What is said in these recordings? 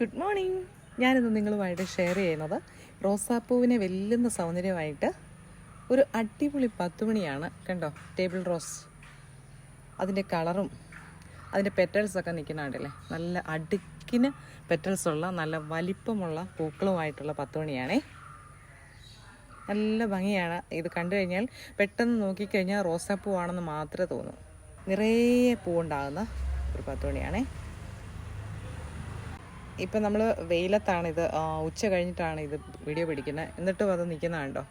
Good morning ഞാനിന്ന് നിങ്ങളുമായിട്ട് share ചെയ്യുന്നത് റോസാപ്പൂവിനെ വെല്ലുന്ന സൗന്ദര്യമായിട്ട് ഒരു അടിപൊളി പത്ത് മണിയാണ് കണ്ടോ? ടേബിൾ റോസ് അതിന്റെ കളറും അതിന്റെ പെറ്റൽസൊക്കെ നിൽക്കുന്ന കണ്ടില്ലേ? നല്ല അടുക്കിന് പെറ്റൽസുള്ള നല്ല വലിപ്പമുള്ള പൂക്കളുമായിട്ടുള്ള പത്ത് മണിയാണേ. നല്ല ഭംഗിയാണ്. ഇത് കണ്ടു കഴിഞ്ഞാൽ പെട്ടെന്ന് നോക്കിക്കഴിഞ്ഞാൽ റോസാപ്പൂ ആണെന്ന് മാത്രമേ തോന്നൂ. നിറയെ പൂവുണ്ടാകുന്ന ഒരു പത്ത് മണിയാണേ. ഇപ്പം നമ്മൾ വെയിലത്താണിത് ഉച്ച കഴിഞ്ഞിട്ടാണ് ഇത് വീഡിയോ പിടിക്കുന്നത് എന്നിട്ടും അത് നിൽക്കുന്ന കണ്ടോ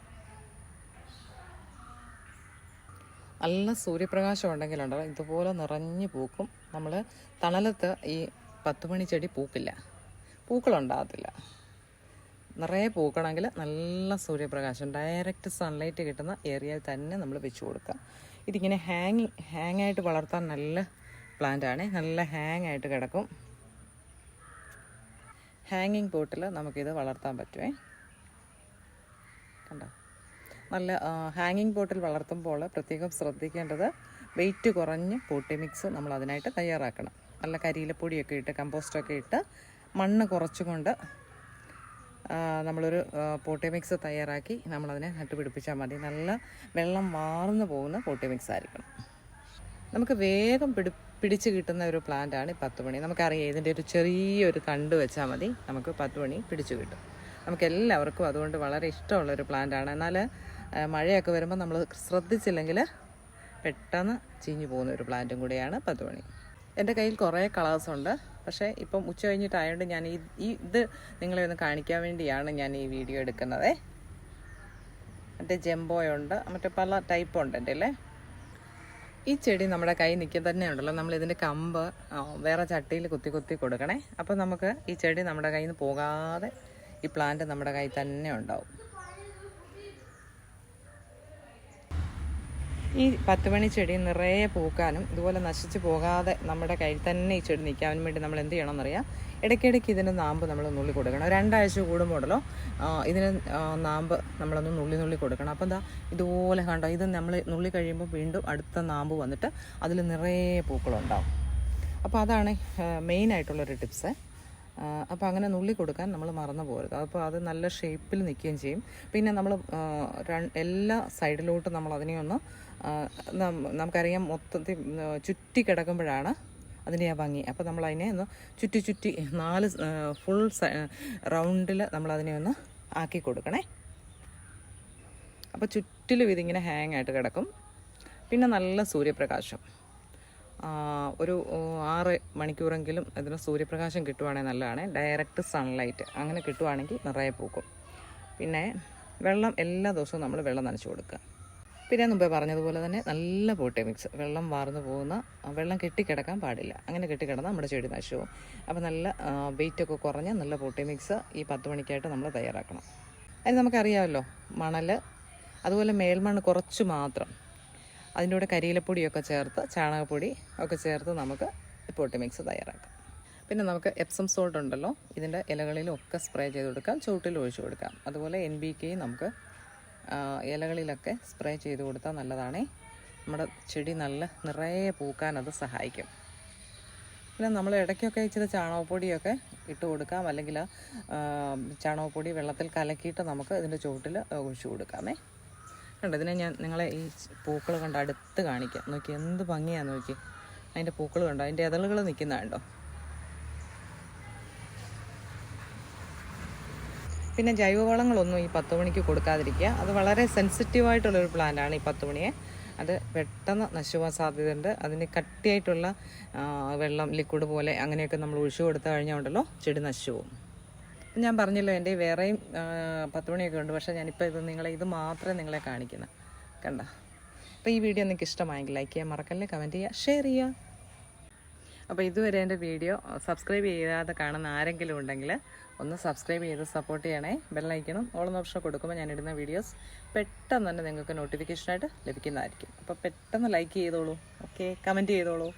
നല്ല സൂര്യപ്രകാശം ഉണ്ടെങ്കിലുണ്ടോ? ഇതുപോലെ നിറഞ്ഞു പൂക്കും. നമ്മൾ തണലത്ത് ഈ പത്ത് മണി ചെടി പൂക്കില്ല. പൂക്കളുണ്ടാകത്തില്ല. നിറയെ പൂക്കണമെങ്കിൽ നല്ല സൂര്യപ്രകാശം ഡയറക്റ്റ് സൺലൈറ്റ് കിട്ടുന്ന ഏരിയയിൽ തന്നെ നമ്മൾ വെച്ചു കൊടുക്കുക. ഇതിങ്ങനെ ഹാങ് ഹാങ് ആയിട്ട് വളർത്താൻ നല്ല പ്ലാന്റ് ആണ്. നല്ല ഹാങ് ആയിട്ട് കിടക്കും. ഹാങ്ങിങ് പോട്ടിൽ നമുക്കിത് വളർത്താൻ പറ്റുമേ കണ്ടോ? നല്ല ഹാങ്ങിങ് പോട്ടിൽ വളർത്തുമ്പോൾ പ്രത്യേകം ശ്രദ്ധിക്കേണ്ടത് വെയിറ്റ് കുറഞ്ഞ് പോട്ടി മിക്സ് നമ്മൾ അതിനായിട്ട് തയ്യാറാക്കണം. നല്ല കരിയിലപ്പൊടിയൊക്കെ ഇട്ട് കമ്പോസ്റ്റൊക്കെ ഇട്ട് മണ്ണ് കുറച്ചുകൊണ്ട് നമ്മളൊരു പോട്ടി മിക്സ് തയ്യാറാക്കി നമ്മളതിനെ നട്ടുപിടിപ്പിച്ചാൽ മതി. നല്ല വെള്ളം വാർന്നു പോകുന്ന പോട്ടി മിക്സ് ആയിരിക്കണം. നമുക്ക് വേഗം പിടി പിടിച്ച് കിട്ടുന്ന ഒരു പ്ലാന്റ് ആണ് ഈ പത്ത് മണി. നമുക്കറിയാം ഇതിന്റെ ഒരു ചെറിയൊരു തണ്ട് വെച്ചാൽ മതി. നമുക്ക് പത്ത് മണി പിടിച്ചു കിട്ടും. നമുക്ക് എല്ലാവർക്കും അതുകൊണ്ട് വളരെ ഇഷ്ടമുള്ള ഒരു പ്ലാന്റ് ആണ് എന്നാൽ മഴയൊക്കെ വരുമ്പോൾ നമ്മൾ ശ്രദ്ധിച്ചില്ലെങ്കിൽ പെട്ടെന്ന് ചീഞ്ഞു പോകുന്ന ഒരു പ്ലാന്റും കൂടിയാണ് പത്ത് മണി. എന്റെ കയ്യിൽ കുറേ കളേഴ്സ് ഉണ്ട്. പക്ഷേ ഇപ്പം ഉച്ച കഴിഞ്ഞിട്ടായതുകൊണ്ട് ഞാൻ ഈ ഇത് നിങ്ങളെ ഒന്ന് കാണിക്കാൻ വേണ്ടിയാണ് ഞാൻ ഈ വീഡിയോ എടുക്കുന്നത്. മറ്റേ ജംബോയുണ്ട്. മറ്റേ പല ടൈപ്പുണ്ട് എന്റെ അല്ലേ ഈ ചെടി നമ്മുടെ കൈ നിൽക്കുക തന്നെ ഉണ്ടല്ലോ. നമ്മൾ ഇതിന്റെ കമ്പ് വേറെ ചട്ടിയിൽ കുത്തി കുത്തി കൊടുക്കണേ. അപ്പോൾ നമുക്ക് ഈ ചെടി നമ്മുടെ കയ്യിൽ നിന്ന് പോകാതെ ഈ പ്ലാന്റ് നമ്മുടെ കയ്യിൽ തന്നെ ഉണ്ടാവും. ഈ പത്ത് മണി ചെടി നിറയെ പൂക്കാനും ഇതുപോലെ നശിച്ചു പോകാതെ നമ്മുടെ കയ്യിൽ തന്നെ ഈ ചെടി നിൽക്കാനും വേണ്ടി നമ്മൾ എന്ത് ചെയ്യണമെന്നറിയാം ഇടയ്ക്കിടയ്ക്ക് ഇതിന് നാമ്പ് നമ്മൾ നുള്ളി കൊടുക്കണം. രണ്ടാഴ്ച കൂടുമ്പോഴല്ലോ ഇതിന് നാമ്പ് നമ്മളൊന്ന് നുള്ളി നുള്ളി കൊടുക്കണം. അപ്പം എന്താ ഇതുപോലെ കണ്ടോ ഇത് നമ്മൾ നുള്ളി കഴിയുമ്പോൾ വീണ്ടും അടുത്ത നാമ്പ് വന്നിട്ട് അതിൽ നിറയെ പൂക്കളുണ്ടാവും. അപ്പോൾ അതാണ് മെയിൻ മെയിനായിട്ടുള്ളൊരു ടിപ്സ് അപ്പോൾ അങ്ങനെ നുള്ളി കൊടുക്കാൻ നമ്മൾ മറന്നു പോകരുത് അപ്പോൾ അത് നല്ല ഷേപ്പിൽ നിൽക്കുകയും ചെയ്യും. പിന്നെ നമ്മൾ എല്ലാ സൈഡിലോട്ടും നമ്മൾ അതിനെ ഒന്ന് നമുക്കറിയാം മൊത്തത്തിൽ ചുറ്റി കിടക്കുമ്പോഴാണ് അതിന്റെ ആ ഭംഗി. അപ്പോൾ നമ്മൾ അതിനെ ഒന്ന് ചുറ്റി ചുറ്റി നാല് ഫുൾ റൗണ്ടിൽ നമ്മൾ അതിനെ ഒന്ന് ആക്കി കൊടുക്കണേ. അപ്പോൾ ചുറ്റിലും ഇതിങ്ങനെ ഹാങ് ആയിട്ട് കിടക്കും. പിന്നെ നല്ല സൂര്യപ്രകാശം. ഒരു ആറ് മണിക്കൂറെങ്കിലും ഇതിന് സൂര്യപ്രകാശം കിട്ടുവാണെങ്കിൽ നല്ലതാണ്. ഡയറക്റ്റ് സൺലൈറ്റ് അങ്ങനെ കിട്ടുവാണെങ്കിൽ നിറയെ പൂക്കും. പിന്നെ വെള്ളം എല്ലാ ദിവസവും നമ്മൾ വെള്ളം നനച്ചു കൊടുക്കുക. പിന്നെ മുമ്പേ പറഞ്ഞതുപോലെ തന്നെ നല്ല പോട്ടി മിക്സ് വെള്ളം വാർന്നു പോകുന്ന വെള്ളം കെട്ടിക്കിടക്കാൻ പാടില്ല. അങ്ങനെ കെട്ടിക്കിടന്നാൽ നമ്മുടെ ചെടി നശിവും. അപ്പോൾ നല്ല വെയിറ്റൊക്കെ കുറഞ്ഞ നല്ല പോട്ടി മിക്സ് ഈ പത്ത് മണിക്കായിട്ട് നമ്മൾ തയ്യാറാക്കണം. അതിന് നമുക്കറിയാമല്ലോ മണൽ അതുപോലെ മേൽമണ്ണ് കുറച്ച് മാത്രം. അതിന്റെ കൂടെ കരിയിലപ്പൊടിയൊക്കെ ചേർത്ത് ചാണകപ്പൊടി ഒക്കെ ചേർത്ത് നമുക്ക് പോട്ടി മിക്സ് തയ്യാറാക്കാം. പിന്നെ നമുക്ക് എപ്സം സോൾട്ട് ഉണ്ടല്ലോ ഇതിന്റെ ഇലകളിലൊക്കെ സ്പ്രേ ചെയ്ത് കൊടുക്കാം ചുവട്ടിൽ ഒഴിച്ചു കൊടുക്കാം. അതുപോലെ എൻ ബി കെയും നമുക്ക് ഇലകളിലൊക്കെ സ്പ്രേ ചെയ്ത് കൊടുത്താൽ നല്ലതാണേ. നമ്മുടെ ചെടി നല്ല നിറയെ പൂക്കാൻ അത് സഹായിക്കും. പിന്നെ നമ്മൾ ഇടയ്ക്കൊക്കെ ഇച്ചിരി ചാണകപ്പൊടിയൊക്കെ ഇട്ട് കൊടുക്കാം. അല്ലെങ്കിൽ ചാണകപ്പൊടി വെള്ളത്തിൽ കലക്കിയിട്ട് നമുക്ക് ഇതിന്റെ ചുവട്ടിൽ ഒഴിച്ചു കൊടുക്കാമേ. കണ്ടോ ഇതിനെ ഞാൻ നിങ്ങളെ ഈ പൂക്കൾ കണ്ട് അടുത്ത് കാണിക്കാം. നോക്കി എന്ത് ഭംഗിയാണെന്ന് നോക്കി. അതിന്റെ പൂക്കൾ കണ്ടോ അതിന്റെ ഇതളുകൾ നിൽക്കുന്ന കണ്ടോ? പിന്നെ ജൈവവളങ്ങളൊന്നും ഈ പത്ത് മണിക്ക് കൊടുക്കാതിരിക്കുക. അത് വളരെ സെൻസിറ്റീവായിട്ടുള്ളൊരു പ്ലാന്റാണ് ഈ പത്ത് മണിയെ. അത് പെട്ടെന്ന് നശുവാൻ സാധ്യതയുണ്ട്. അതിന് കട്ടിയായിട്ടുള്ള വെള്ളം ലിക്വിഡ് പോലെ അങ്ങനെയൊക്കെ നമ്മൾ ഒഴിച്ചു കൊടുത്തു കഴിഞ്ഞാൽ ഉണ്ടല്ലോ ചെടി നശിച്ചു പോകും. ഞാൻ പറഞ്ഞല്ലോ എന്റെ വേറെയും പത്ത് മണിയൊക്കെ ഉണ്ട്. പക്ഷേ ഞാനിപ്പോൾ ഇത് നിങ്ങളെ ഇത് മാത്രമേ നിങ്ങളെ കാണിക്കുന്നത് കണ്ട? അപ്പോൾ ഈ വീഡിയോ നിങ്ങൾക്ക് ഇഷ്ടമായെങ്കിൽ ലൈക്ക് ചെയ്യാൻ മറക്കല്ലേ കമന്റ് ചെയ്യുക ഷെയർ ചെയ്യുക. അപ്പോൾ ഇതുവരെ എന്റെ വീഡിയോ സബ്സ്ക്രൈബ് ചെയ്യാതെ കാണുന്ന ആരെങ്കിലും ഉണ്ടെങ്കിൽ ഒന്ന് സബ്സ്ക്രൈബ് ചെയ്ത് സപ്പോർട്ട് ചെയ്യണേ. ബെല്ലൈക്കണം ഓളം ഓപ്ഷൻ കൊടുക്കുമ്പോൾ ഞാൻ ഇടുന്ന വീഡിയോസ് പെട്ടെന്ന് തന്നെ നിങ്ങൾക്ക് നോട്ടിഫിക്കേഷനായിട്ട് ലഭിക്കുന്നതായിരിക്കും. അപ്പോൾ പെട്ടെന്ന് ലൈക്ക് ചെയ്തോളൂ. ഓക്കെ കമന്റ് ചെയ്തോളൂ.